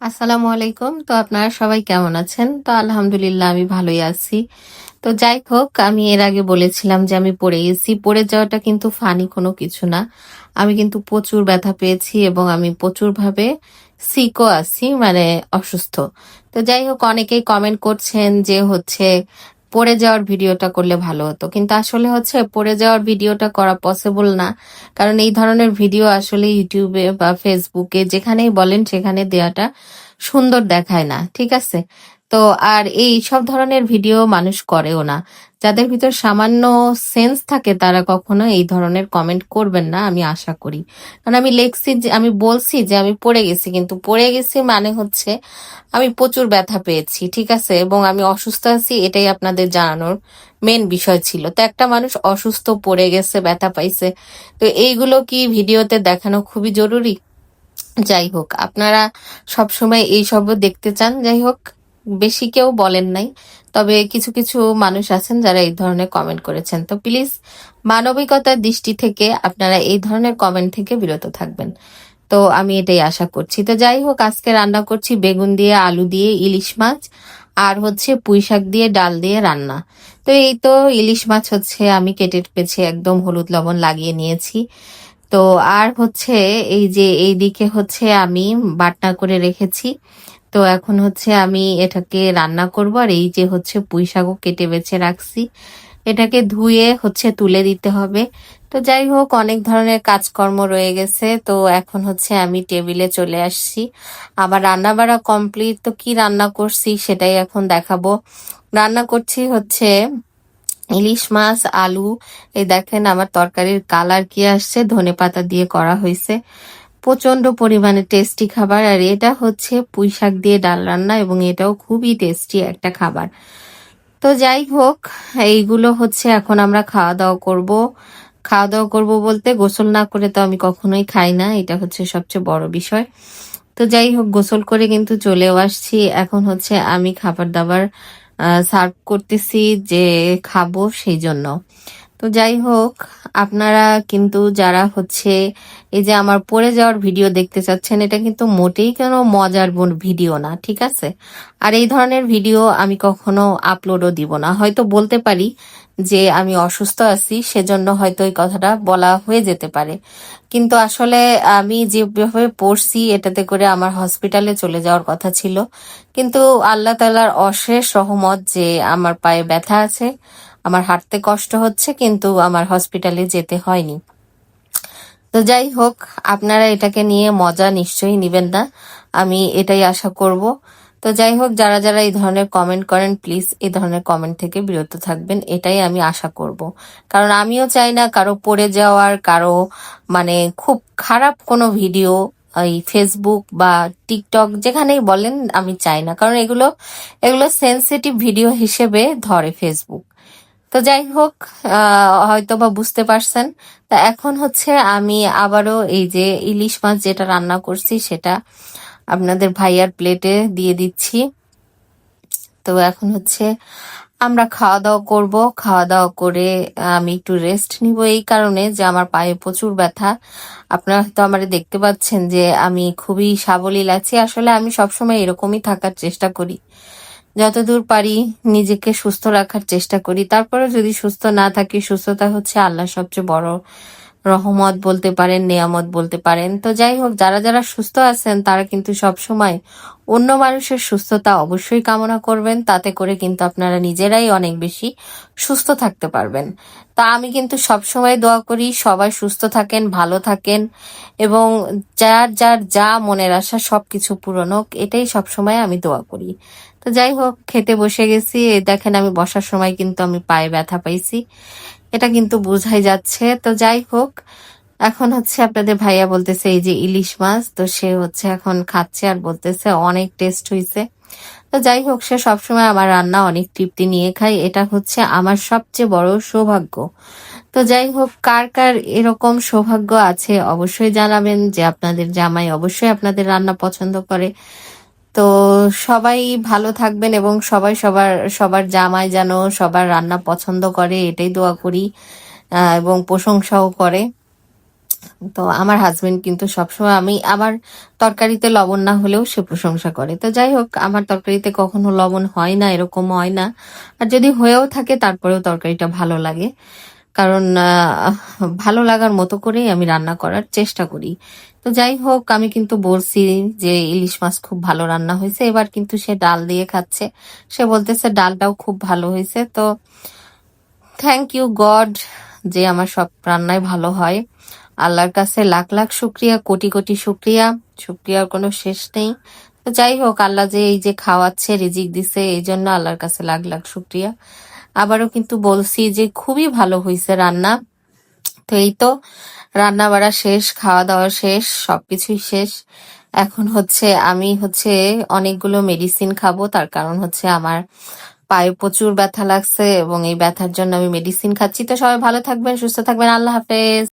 আসসালামু আলাইকুম। তো আপনারা সবাই কেমন আছেন? তো আলহামদুলিল্লাহ, আমি ভালোই আছি। তো যাই হোক, আমি এর আগে বলেছিলাম যে আমি পড়ে গেছি। পড়ে যাওয়াটা কিন্তু ফানি কোনো কিছু না। আমি কিন্তু প্রচুর ব্যথা পেয়েছি এবং আমি প্রচুরভাবে সিকও আছি মানে অসুস্থ। তো যাই হোক, অনেকেই কমেন্ট করছেন যে হচ্ছে পড়ে যাওয়ার ভিডিওটা করলে ভালো হতো। কিন্তু আসলে হচ্ছে পড়ে যাওয়ার ভিডিওটা করা পসিবল না। কারণ এই ধরনের ভিডিও আসলে ইউটিউবে বা ফেসবুকে যেখানেই বলেন সেখানে দেওয়াটা সুন্দর দেখায় না। ঠিক আছে? তো আর এই সব ধরনের ভিডিও মানুষ করেও না। যাদের ভিতর সামান্য সেন্স থাকে, তারা কখনো এই ধরনের কমেন্ট করবেন না, আমি আশা করি। কারণ আমি লেখছি যে, আমি বলছি যে, আমি পড়ে গেছি, কিন্তু পড়ে গেছি মানে হচ্ছে আমি প্রচুর ব্যথা পেয়েছি, ঠিক আছে? এবং আমি অসুস্থ আছি, এটাই আপনাদের জানানোর মেন বিষয় ছিল। তো একটা মানুষ অসুস্থ, পড়ে গেছে, ব্যথা পাইছে, তো এইগুলো কি ভিডিওতে দেখানো খুবই জরুরি? যাই হোক, আপনারা সবসময় এই সব দেখতে চান, যাই হোক। বেশি কেউ বলেন নাই, তবে কিছু কিছু মানুষ আছেন যারা এই ধরনের কমেন্ট করেছেন। তো প্লিজ মানবিকতার দৃষ্টি থেকে আপনারা এই ধরনের কমেন্ট থেকে বিরত থাকবেন। তো আমি এটাই আশা করছি। তো যাই হোক, আজকে রান্না করছি বেগুন দিয়ে, আলু দিয়ে, ইলিশ মাছ, আর হচ্ছে পুঁই শাক দিয়ে, ডাল দিয়ে রান্না। তো এই তো ইলিশ মাছ হচ্ছে আমি কেটে পেছে একদম হলুদ লবণ লাগিয়ে নিয়েছি। তো আর হচ্ছে এই যে এই দিকে হচ্ছে আমি বাটনা করে রেখেছি। তো এখন হচ্ছে আমি এটাকে রান্না করব, আর এই যে হচ্ছে পুঁই শাকও কেটে বেছে রাখছি। এটাকে ধুয়ে হচ্ছে তুলে দিতে হবে। তো যাই হোক, অনেক ধরনের কাজকর্ম রয়ে গেছে। তো এখন হচ্ছে আমি টেবিলে চলে আসছি। আবার রান্না বাড়া কমপ্লিট, তো কি রান্না করছি সেটাই এখন দেখাবো। রান্না করছি হচ্ছে ইলিশ মাছ, আলু। এই দেখেন আমার তরকারির কালার কি আসছে ধনে পাতা দিয়ে করা হয়েছে। প্রচণ্ড পরিমাণে টেস্টি খাবার আর এটা হচ্ছে পুঁই শাক দিয়ে ডাল রান্না এবং এটাও খুবই টেস্টি একটা খাবার। তো যাই হোক, এইগুলো হচ্ছে এখন আমরা খাওয়া দাওয়া করব। খাওয়া দাওয়া করব বলতে গোসল না করে তো আমি কখনোই খাই না, এটা হচ্ছে সবচেয়ে বড় বিষয়। তো যাই হোক, গোসল করে কিন্তু চলেও আসছি। এখন হচ্ছে আমি খাবার দাবার সার্ভ করতেছি যে খাব সেই জন্য। তো যাই হোক, আপনারা কিন্তু যারা হচ্ছে এই যে আমার পড়ে যাওয়ার ভিডিও দেখতে চাচ্ছেন, এটা কিন্তু মোটেই কেন মজার ভিডিও না, ঠিক আছে? আর এই ধরনের ভিডিও আমি কখনো আপলোডও দিব না। হয়তো বলতে পারি যে আমি অসুস্থ আছি, সেজন্য হয়তো এই কথাটা বলা হয়ে যেতে পারে। কিন্তু আসলে আমি যেভাবে পড়ছি, এটাতে করে আমার হসপিটালে চলে যাওয়ার কথা ছিল। কিন্তু আল্লাহ তালার অশেষ সহমত যে আমার পায়ে ব্যথা আছে আমার হাঁটতে কষ্ট হচ্ছে, কিন্তু আমার হসপিটালে যেতে হয়নি। তো যাই হোক, আপনারা এটাকে নিয়ে মজা নিশ্চয়ই নিবেন না। আমি এটাই আশা করব। তো যাই হোক, যারা যারা এই ধরনের কমেন্ট করেন প্লিজ এই ধরনের কমেন্ট থেকে বিরত থাকবেন, এটাই আমি আশা করব। কারণ আমিও চাই না কারও পড়ে যাওয়ার, কারও মানে খুব খারাপ কোনো ভিডিও এই ফেসবুক বা টিকটক যেখানেই বলেন, আমি চাই না। কারণ এগুলো এগুলো সেন্সিটিভ ভিডিও হিসেবে ধরে ফেসবুক তো যাই হোক হয়তো বা বুঝতে পারছেন। তা এখন হচ্ছে আমি আবারও এই যে ইলিশ মাছ যেটা রান্না করছি সেটা আপনাদের ভাইয়ার প্লেটে দিয়ে দিচ্ছি। তো এখন হচ্ছে আমরা খাওয়া দাওয়া করব। খাওয়া দাওয়া করে আমি একটু রেস্ট নিব এই কারণে যে আমার পায়ে প্রচুর ব্যথা। আপনারা হয়তো আমার দেখতে পাচ্ছেন যে আমি খুবই সাবলীল আছি। আসলে আমি সবসময় এরকমই থাকার চেষ্টা করি। যতদূর পারি নিজেকে সুস্থ রাখার চেষ্টা করি। তারপরে যদি সুস্থ না থাকি, সুস্থতা হচ্ছে আল্লাহ সবচেয়ে বড় রহমত বলতে পারেন, নেয়ামত বলতে পারেন। তো যাই হোক, যারা যারা সুস্থ আছেন, তারা কিন্তু সব সময় অন্য মানুষের সুস্থতা অবশ্যই কামনা করবেন। তাতে করে কিন্তু আপনারা নিজেরাই অনেক বেশি সুস্থ থাকতে পারবেন। তা আমি কিন্তু সব সময় দোয়া করি, সবাই সুস্থ থাকেন, ভালো থাকেন এবং যার যার যা মনের আশা সবকিছু পূরণ হোক, এটাই সবসময় আমি দোয়া করি। তো যাই হোক, খেতে বসে গেছি। দেখেন আমি বসার সময় কিন্তু আমি পায়ে ব্যথা পাইছি। এটা কিন্তু বোঝাই যাচ্ছে। তো যাই হোক, এখন হচ্ছে আপনাদের ভাইয়া বলতেছে এই যে ইলিশ মাছ, তো সে হচ্ছে এখন খাচ্ছে আর বলতেছে অনেক টেস্ট হয়েছে তো যাই হোক, সে সবসময় আমার রান্না অনেক তৃপ্তি নিয়ে খাই এটা হচ্ছে আমার সবচেয়ে বড় সৌভাগ্য। তো যাই হোক, কার কার এরকম সৌভাগ্য আছে অবশ্যই জানাবেন। যে আপনাদের জামাই অবশ্যই আপনাদের রান্না পছন্দ করে। তো সবাই ভালো থাকবেন এবং সবাই সবার সবার জামাই যেন সবার রান্না পছন্দ করে, এটাই দোয়া করি এবং প্রশংসাও করে। তো আমার হাজবেন্ড কিন্তু সবসময় আমি, আমার তরকারিতে লবণ না হলেও সে প্রশংসা করে। তো যাই হোক, আমার তরকারিতে কখনো লবণ হয় না, এরকম হয় না। আর যদি হয়েও থাকে, তারপরেও তরকারিটা ভালো লাগে। কারণ ভালো লাগার মতো করেই আমি রান্না করার চেষ্টা করি। তো যাই হোক, আমি কিন্তু বলছি যে ইলিশ মাছ খুব ভালো রান্না হয়েছে। এবার কিন্তু সে ডাল দিয়ে খাচ্ছে। সে বলতেছে, ডালটাও খুব ভালো হয়েছে। তো থ্যাংক ইউ গড যে আমার সব রান্নায় ভালো হয়। আল্লাহর কাছে লাখ লাখ শুক্রিয়া, কোটি কোটি শুক্রিয়া। শুক্রিয়ার কোনো শেষ নেই। তো যাই হোক, আল্লাহ যে এই যে খাওয়াচ্ছে, রিজিক দিছে, এই জন্য আল্লাহর কাছে লাখ লাখ শুক্রিয়া। আবারও কিন্তু বলছি যে খুবই ভালো হয়েছে রান্না। তো এই তো রান্না বাড়া শেষ খাওয়া দাওয়া শেষ, সবকিছুই শেষ। এখন হচ্ছে আমি হচ্ছে অনেকগুলো মেডিসিন খাব, তার কারণ হচ্ছে আমার পায়ে প্রচুর ব্যথা লাগছে এবং এই ব্যথার জন্য আমি মেডিসিন খাচ্ছি। তো সবাই ভালো থাকবেন, সুস্থ থাকবেন, আল্লাহ হাফেজ।